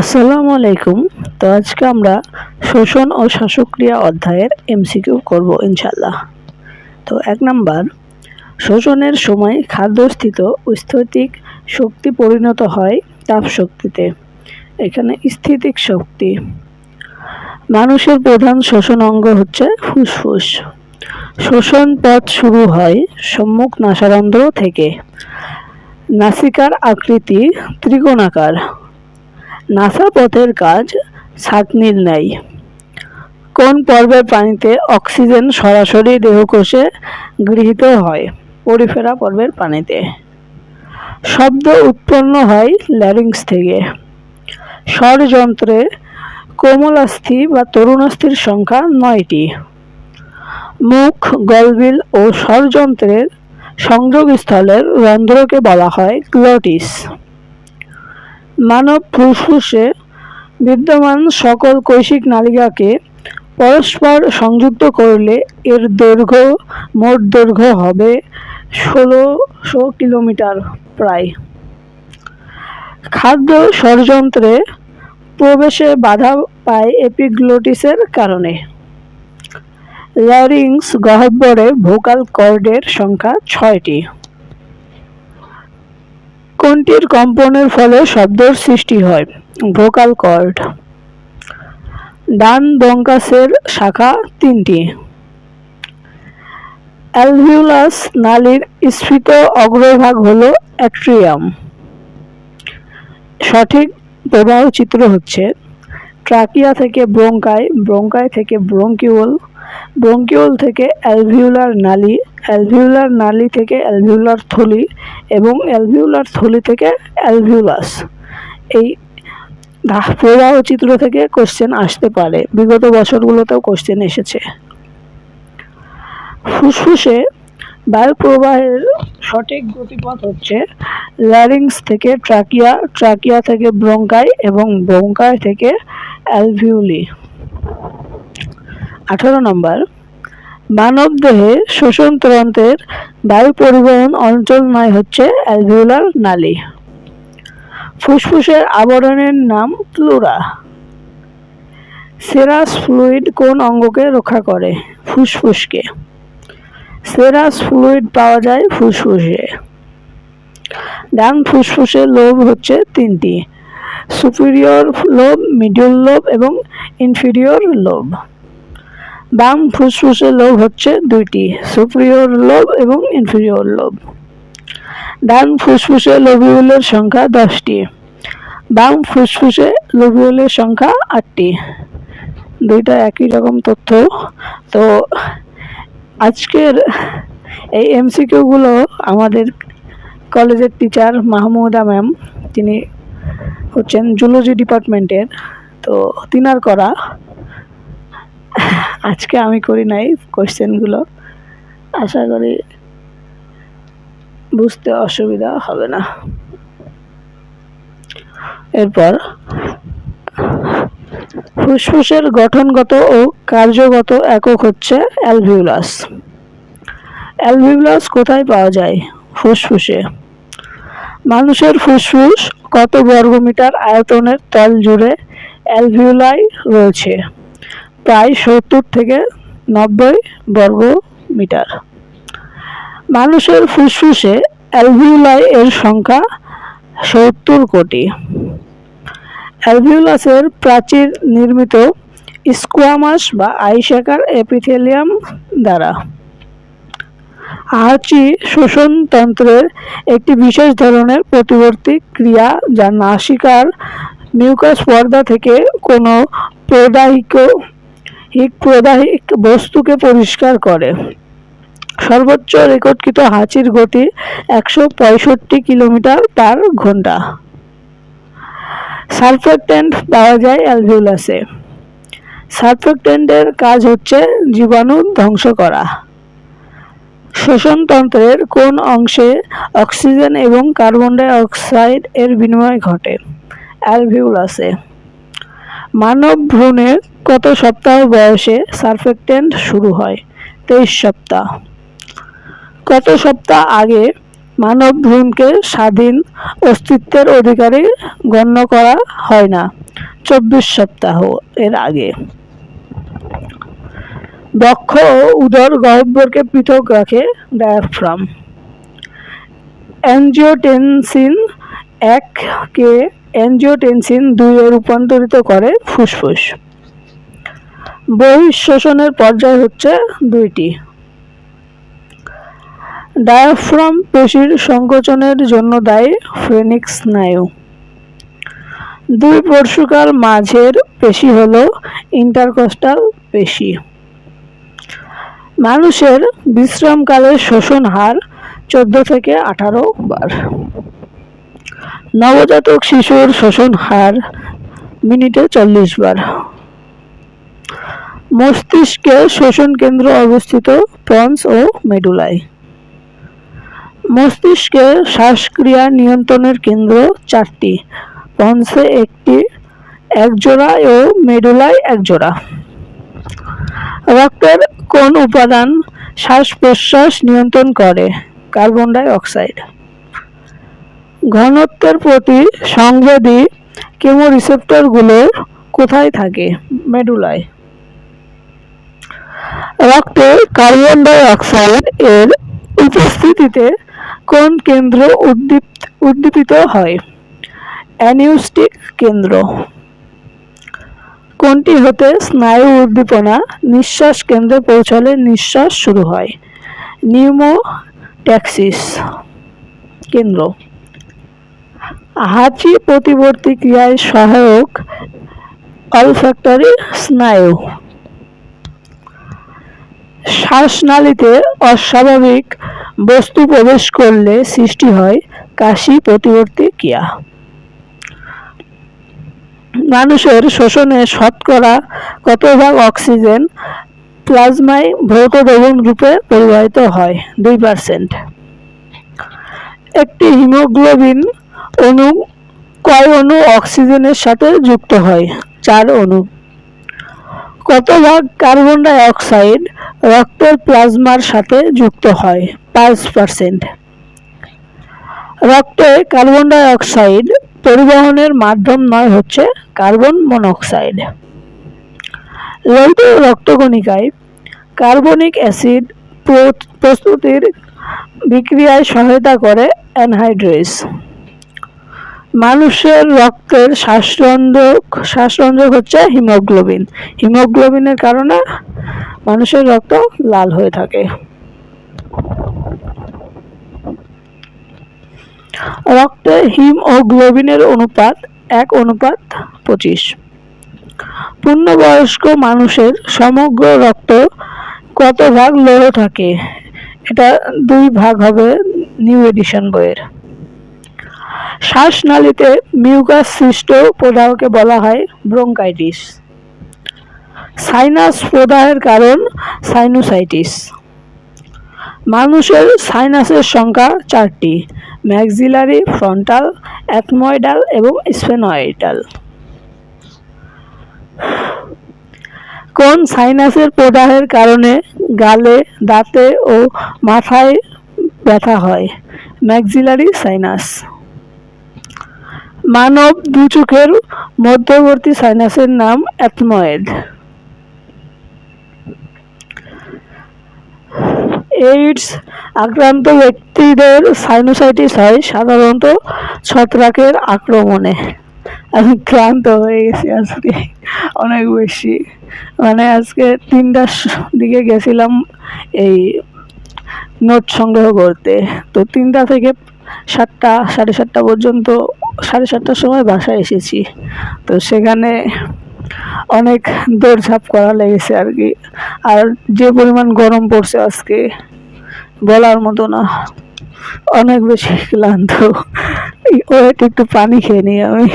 আসসালামু আলাইকুম। তো আজকে আমরা শোষণ ও শ্বাসক্রিয়া অধ্যায়ের এমসিকিউ করব ইনশাল্লাহ তো এক নাম্বার, শোষণের সময় খাদ্যস্থিত স্থৈতিক শক্তি পরিণত হয় তাপ শক্তিতে এখানে স্থিতিক শক্তি। মানুষের প্রধান শোষণ অঙ্গ হচ্ছে ফুসফুস। শোষণ পথ শুরু হয় সম্মুখ নাসারন্ধ্র থেকে। নাসিকার আকৃতি ত্রিকোণাকার। নাসা পথের কাজ ছাঁকনির ন্যায়। কোন পর্বের পানিতে অক্সিজেন সরাসরি দেহকোষে গৃহীত হয়? পরিফেরা পর্বের পানিতে। শব্দ উৎপন্ন হয় ল্যারিংস থেকে। স্বরযন্ত্রে কোমলাস্থি বা তরুণাস্থির সংখ্যা নয়টি। মুখ, গলবিল ও স্বরযন্ত্রের সংযোগস্থলের রন্ধ্রকে বলা হয় গ্লটিস মানব ফুসফুসে বিদ্যমান সকল কৈশিক নালিকাকে পরস্পর সংযুক্ত করলে এর দৈর্ঘ্য মোট দৈর্ঘ্য হবে ষোলোশো কিলোমিটার প্রায়। খাদ্য ষড়যন্ত্রে প্রবেশে বাধা পায় এপিগ্লোটিসের কারণে। ল্যারিংস গহ্বরে ভোকাল কর্ডের সংখ্যা ছয়টি। কোনটির কম্পনের ফলে শব্দের সৃষ্টি হয়? Vocal cord. ডান বঙ্কাসের শাখা তিনটি। অ্যালভিউলাস নালীর স্ফীত অগ্রভাগ হল অ্যাট্রিয়াম। সঠিক প্রবাহ চিত্র হচ্ছে ট্রাকিয়া থেকে ব্রঙ্কাই ব্রঙ্কাই থেকে ব্রঙ্কিউল ব্রঙ্কিউল থেকে অ্যালভিউলার নালী অ্যালভিউলার নালি থেকে অ্যালভিউলার থলি এবং অ্যালভিউলার থলি থেকে অ্যালভিউলাস এই প্রবাহ চিত্র থেকে কোশ্চেন আসতে পারে। বিগত বছরগুলোতেও কোশ্চেন এসেছে। ফুসফুসে বায়ু প্রবাহের সঠিক গতিপথ হচ্ছে ল্যারিংস থেকে ট্রাকিয়া ট্রাকিয়া থেকে ব্রঙ্কাই এবং ব্রঙ্কাই থেকে অ্যালভিউলি আঠারো নম্বর মানব দেহে শোষণ তন্ত্রের বায়ু পরিবহন অঞ্চল নয় হচ্ছে অ্যালভিউলার নালী। ফুসফুসের আবরণের নাম প্লুরা সেরাস ফ্লুইড কোন অঙ্গকে রক্ষা করে? ফুসফুসকে। সেরাস ফ্লুইড পাওয়া যায় ফুসফুসে। ডান ফুসফুসের লোভ হচ্ছে তিনটি, সুপিরিয়র লোভ মিডিয়াল লোভ এবং ইনফিরিয়র লোব। বাম ফুসফুসের লোব হচ্ছে দুইটি, সুপিরিয়র লোব এবং ইনফিরিয়র লোব। ডান ফুসফুসে লোবিউলের সংখ্যা দশটি, বাম ফুসফুসে লোবিউলের সংখ্যা আটটি। দুইটা একই রকম তথ্য। তো আজকের এই এমসিকিউগুলো আমাদের কলেজের টিচার মাহমুদা ম্যাম, তিনি হচ্ছেন জুলজি ডিপার্টমেন্টের, তো তিনার করা। আজকে আমি করি নাই কোয়েশ্চেনগুলো আশা করি বুঝতে অসুবিধা হবে না। এরপর, ফুসফুসের গঠনগত ও কার্যগত একক হচ্ছে অ্যালভিউলাস। অ্যালভিউলাস কোথায় পাওয়া যায়? ফুসফুসে। মানুষের ফুসফুস কত বর্গমিটার আয়তনের তল জুড়ে অ্যালভিউলাই রয়েছে? প্রায় সত্তর থেকে নব্বই বর্গ মিটার। মানুষের ফুসফুসে অ্যালভিউলাই এর সংখ্যা সত্তর কোটি। অ্যালভিউলাসের প্রাচীর নির্মিত স্কোয়ামাস বা আইসাকার এপিথেলিয়াম দ্বারা। আহাচি শোষণ তন্ত্রের একটি বিশেষ ধরনের প্রতিবর্তী ক্রিয়া যা নাসিকার মিউকাস পর্দা থেকে কোনো প্রদাহিক হিক প্রদাহিক বস্তুকে পরিষ্কার করে। সর্বোচ্চ রেকর্ডকৃত হাঁচির গতি একশো পঁয়ষট্টি কিলোমিটার পার ঘণ্টা। সারফেক্টেন্ট পাওয়া যায় অ্যালভিউলাসে। সারফেক্টেন্টের কাজ হচ্ছে জীবাণু ধ্বংস করা। শোষণতন্ত্রের কোন অংশে অক্সিজেন এবং কার্বন ডাই অক্সাইড এর বিনিময় ঘটে? অ্যালভিউলাসে। মানব ভ্রূণে কত সপ্তাহ বয়সে সারফেক্টেন্ট শুরু হয়, তেইশ সপ্তাহ। কত সপ্তাহ আগে মানব ভ্রূণকে স্বাধীন অস্তিত্বের অধিকারী গণ্য করা হয় না, চব্বিশ সপ্তাহ এর আগে। বক্ষ ও উদর গহ্বরকে পৃথক রাখে ডায়াফ্রাম। অ্যাঞ্জিওটেনসিন এককে অ্যাঞ্জিওটেনসিন দুইয়ে রূপান্তরিত করে ফুসফুস। বহিঃশ্বসনের পর্যায় হচ্ছে দুইটি। ডায়াফ্রাম পেশির সংকোচনের জন্য দায়ী ফ্রেনিক্স স্নায়ু দুই পরশুকার মাঝের পেশি হল ইন্টারকস্টাল পেশি। মানুষের বিশ্রামকালে শোষণ হার চোদ্দ থেকে আঠারো বার। নবজাতক শিশুর শোষণ হার মিনিটে চল্লিশ বার। মস্তিষ্কে শোষণ কেন্দ্র অবস্থিত পন্স ও মেডুলায় মস্তিষ্কে শ্বাসক্রিয়া নিয়ন্ত্রণের কেন্দ্র চারটি। পন্সে একটি, একজোড়া ও মেডুলায় একজোড়া। রক্তের কোন উপাদান শ্বাস প্রশ্বাস নিয়ন্ত্রণ করে? Carbon dioxide. ঘনত্বের প্রতি সংবেদী কেমোরিসেপ্টরগুলো কোথায় থাকে? মেডুলায় রক্তে কার্বন ডাই অক্সাইড এর উপস্থিতিতে কোন কেন্দ্র উদ্দীপ, উদ্দীপিত হয়? অ্যানিউস্টিক কেন্দ্র। কোনটি হতে স্নায়ু উদ্দীপনা নিঃশ্বাস কেন্দ্রে পৌঁছালে নিঃশ্বাস শুরু হয়? নিউমোট্যাক্সিস কেন্দ্র। হাঁচি প্রতিবর্তী ক্রিয়ায় সহায়ক অলফ্যাক্টরি স্নায়ু। শ্বাসনালীতে অস্বাভাবিক বস্তু প্রবেশ করলে সৃষ্টি হয় কাশি প্রতিবর্তী ক্রিয়া। মানুষের শোষণে শতকরা কত ভাগ অক্সিজেন প্লাজমায় ভৌত দ্রবণ রূপে পরিবাহিত হয়? দুই পার্সেন্ট একটি হিমোগ্লোবিন অণু কয় অণু অক্সিজেনের সাথে যুক্ত হয়? চার অণু। কত ভাগ কার্বন ডাই অক্সাইড রক্তের প্লাজমার সাথে যুক্ত হয়? পাঁচ পার্সেন্ট রক্তে কার্বন ডাই অক্সাইড পরিবহনের মাধ্যম নয়, হচ্ছে কার্বন মনোক্সাইড। লোহিত রক্তকণিকায় কার্বনিক অ্যাসিড প্রস্তুতির বিক্রিয়ায় সহায়তা করে অ্যানহাইড্রেস। মানুষের রক্তের শ্বাসরঞ্জক শ্বাসরঞ্জক হচ্ছে হিমোগ্লোবিন। হিমোগ্লোবিনের কারণে মানুষের রক্ত লাল হয়ে থাকে। রক্তে হিম ও গ্লোবিনের অনুপাত এক, অনুপাত পঁচিশ। পূর্ণবয়স্ক মানুষের সমগ্র রক্ত কত ভাগ লৌহ থাকে? এটা দুই ভাগ হবে নিউ এডিশন বইয়ের। শ্বাসনালীতে মিউকাস সৃষ্ট প্রদাহকে বলা হয় ব্রঙ্কাইটিস। সাইনাস প্রদাহের কারণ সাইনোসাইটিস। মানুষের সাইনাসের সংখ্যা চারটি, ম্যাক্সিলারি, ফ্রন্টাল অ্যাথময়েডাল এবং স্পেনয়েডাল কোন সাইনাসের প্রদাহের কারণে গালে, দাঁতে ও মাথায় ব্যথা হয়? Maxillary sinus. মানব দু চোখের মধ্যবর্তী সাইনাসের নাম অ্যাথময়েড। এইডস আক্রান্ত ব্যক্তিদের সাইনোসাইটিস হয় সাধারণত ছত্রাকের আক্রমণে। আমি ক্লান্ত হয়ে গেছি আজকে অনেক বেশি। মানে আজকে তিনটার দিকে গেছিলাম এই নোট সংগ্রহ করতে। তো তিনটা থেকে সাতটা, সাড়ে সাতটা পর্যন্ত, সাড়ে সাতটার সময় বাসায় এসেছি। তো সেখানে অনেক দৌড়ঝাঁপ করা লেগেছে আর কি। আর যে পরিমাণ গরম পড়ছে আজকে, বলার মতো না। অনেক বেশি ক্লান্ত। ওয়েট একটু পানি খেয়ে নিই আমি।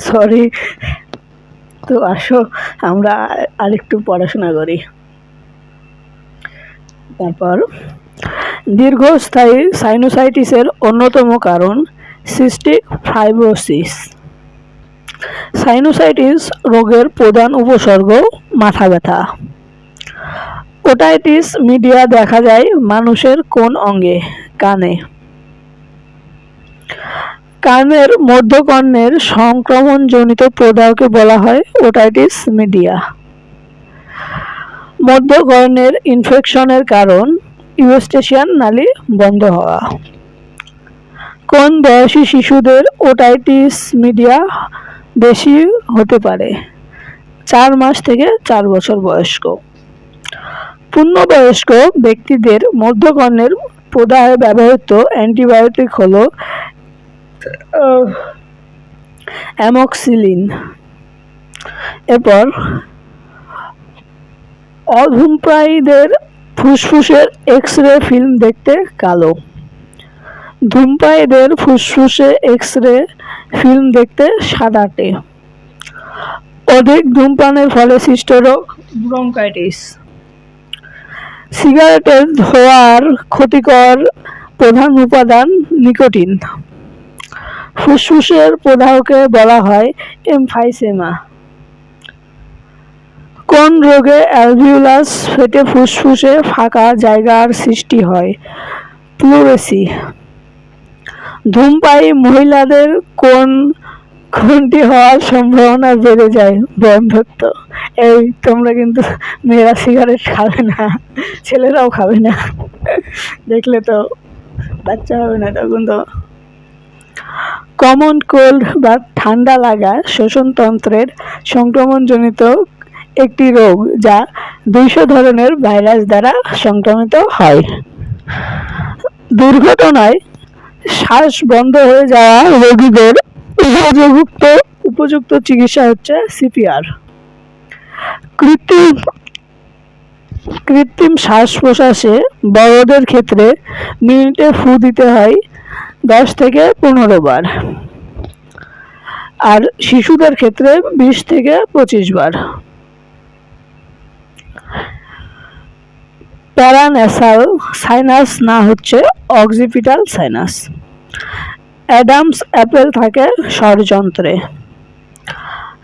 সরি। তো আসো, আমরা আরেকটু পড়াশোনা করি। তারপর, দীর্ঘস্থায়ী সাইনোসাইটিসের অন্যতম কারণ সিস্টিক ফাইব্রোসিস। সাইনোসাইটিস রোগের প্রধান উপসর্গ মাথা ব্যথা। ওটাইটিস মিডিয়া দেখা যায় মানুষের কোন অঙ্গে, কানে। কানের মধ্যকর্ণের সংক্রমণজনিত প্রদাহকে বলা হয় ওটাইটিস মিডিয়া। মধ্যকর্ণের ইনফেকশনের কারণ ইউস্টেশিয়ান নালী বন্ধ হওয়া। কোন বয়সী শিশুদের ওটাইটিস মিডিয়া বেশি হতে পারে? চার মাস থেকে চার বছর বয়স্ক। পূর্ণবয়স্ক ব্যক্তিদের মধ্যকর্ণের প্রদাহে ব্যবহৃত অ্যান্টিবায়োটিক হলো অ্যামক্সিলিন। এরপর অধূমপ্রায়ীদের ফুসফুসের এক্স রে ফিল্ম দেখতে কালো। ধূমপায়ীদের ফুসফুসে এক্স রে ফিল্ম দেখতে সাদাটে। অধিক ধূমপানের ফলে সৃষ্ট রোগ, ব্রঙ্কাইটিস। সিগারেটের ধোঁয়ার ক্ষতিকর প্রধান উপাদান নিকোটিন। ফুসফুসের প্রদাহকে বলা হয় এমফাইসেমা। কোন রোগে অ্যালভিউলাস ফেটে ফুসফুসে ফাঁকা জায়গার সৃষ্টি হয়? প্লুরেসি ধূমপায়ী মহিলাদের কোন কোনটি হওয়ার সম্ভাবনা বেড়ে যায়? বন্ধত্ব এই তোমরা কিন্তু মেয়েরা সিগারেট খাবে না, ছেলেরাও খাবে না। দেখলে তো বাচ্চা হবে না তখন তো। কমন কোল্ড বা ঠান্ডা লাগা শ্বসনতন্ত্রের সংক্রমণজনিত একটি রোগ যা দুইশো ধরনের ভাইরাস দ্বারা সংক্রমিত হয়। দুর্ঘটনায় শ্বাস বন্ধ হয়ে যাওয়া রোগীদের উপযুক্ত উপযুক্ত চিকিৎসা হচ্ছে সিপিআর। কৃত্রিম কৃত্রিম শ্বাস প্রশ্বাসে বড়দের ক্ষেত্রে মিনিটে ফু দিতে হয় দশ থেকে পনেরো বার। আর শিশুদের ক্ষেত্রে বিশ থেকে পঁচিশ বার। প্যারান্যাসাল সাইনাস না হচ্ছে অক্সিপিটাল সাইনাস। অ্যাডামস অ্যাপেল থাকে ষড়যন্ত্রে।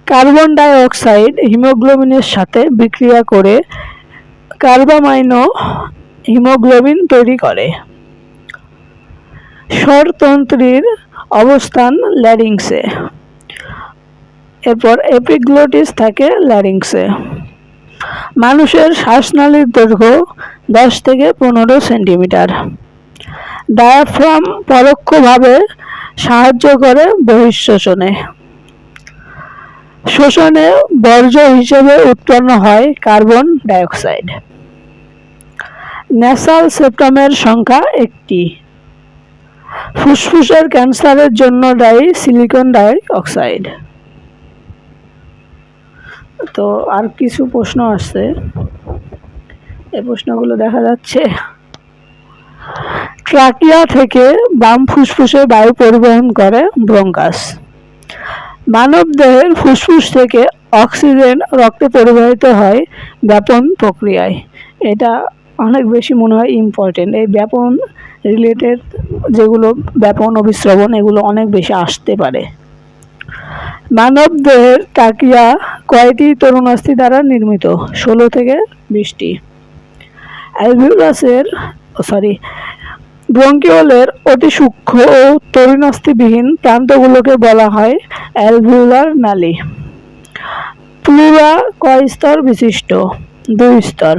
কার্বন ডাই অক্সাইড হিমোগ্লোবিনের সাথে বিক্রিয়া করে কার্বামাইনো হিমোগ্লোবিন তৈরি করে। স্বরতন্ত্রীর অবস্থান ল্যারিংসে। এরপর এপিগ্লোটিস থাকে ল্যারিংসে। মানুষের শ্বাসনালীর দৈর্ঘ্য দশ থেকে পনেরো সেন্টিমিটার। ডায়াফ্রাম পরোক্ষভাবে সাহায্য করে বহিঃশ্বসনে। শোষণে বর্জ্য হিসেবে উৎপন্ন হয় কার্বন ডাইঅক্সাইড। ন্যাসাল সেপ্টামের সংখ্যা একটি। ফুসফুসের ক্যান্সারের জন্য দায়ী সিলিকন ডাই অক্সাইড তো আর কিছু প্রশ্ন আসছে। এই প্রশ্নগুলো দেখা যাচ্ছে। ট্রাকিয়া থেকে বাম ফুসফুসে বায়ু পরিবহন করে ব্রঙ্কাস। মানব দেহের ফুসফুস থেকে অক্সিজেন রক্তে পরিবাহিত হয় ব্যাপন প্রক্রিয়ায়। এটা অনেক বেশি মনে হয় ইম্পর্টেন্ট এই ব্যাপন রিলেটেড যেগুলো ব্যাপন অভিশ্রবণ এগুলো অনেক বেশি আসতে পারে। মানব দেহের টাকিয়া কয়টি তরুণাস্থি দ্বারা নির্মিত? ষোলো থেকে বিশটি। অ্যালভিউলাসের সরি ব্রঙ্কিওলের অতি সূক্ষ্ম ও তরুণাস্থিবিহীন প্রান্তগুলোকে বলা হয় অ্যালভিউলার নালী। প্লুরা কয় স্তর বিশিষ্ট? দুই স্তর।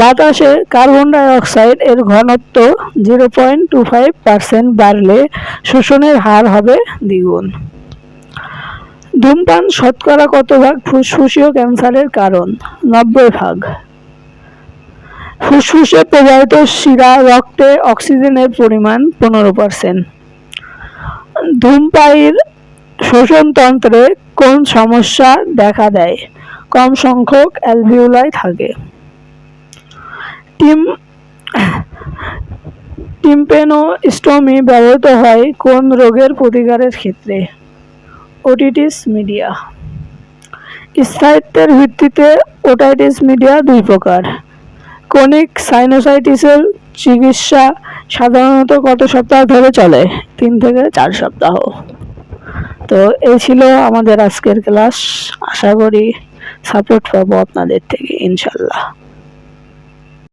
বাতাসে কার্বন ডাই অক্সাইড এর ঘনত্ব zero point two five percent বাড়লে শোষণের হার হবে দ্বিগুণ। ধূমপান শতকরা কত ভাগ ফুসফুসীয় ক্যান্সারের কারণ? নব্বই ভাগ। ফুসফুসে প্রবাহিত শিরা রক্তে অক্সিজেনের পরিমাণ পনেরো পার্সেন্ট ধূমপায়ীর শোষণতন্ত্রে কোন সমস্যা দেখা দেয়? কম সংখ্যক অ্যালভিউলাই থাকে। টিম টিম্পেনোস্টমি ব্যবহৃত হয় কোন রোগের প্রতিকারের ক্ষেত্রে? Otitis media. স্থায়িত্বের ভিত্তিতে ওটাইটিস মিডিয়া দুই প্রকার। কনিক সাইনোসাইটিসের চিকিৎসা সাধারণত কত সপ্তাহ ধরে চলে? তিন থেকে চার সপ্তাহ। তো এই ছিল আমাদের আজকের ক্লাস। আশা করি সাপোর্ট পাবো আপনাদের থেকে, ইনশাল্লাহ।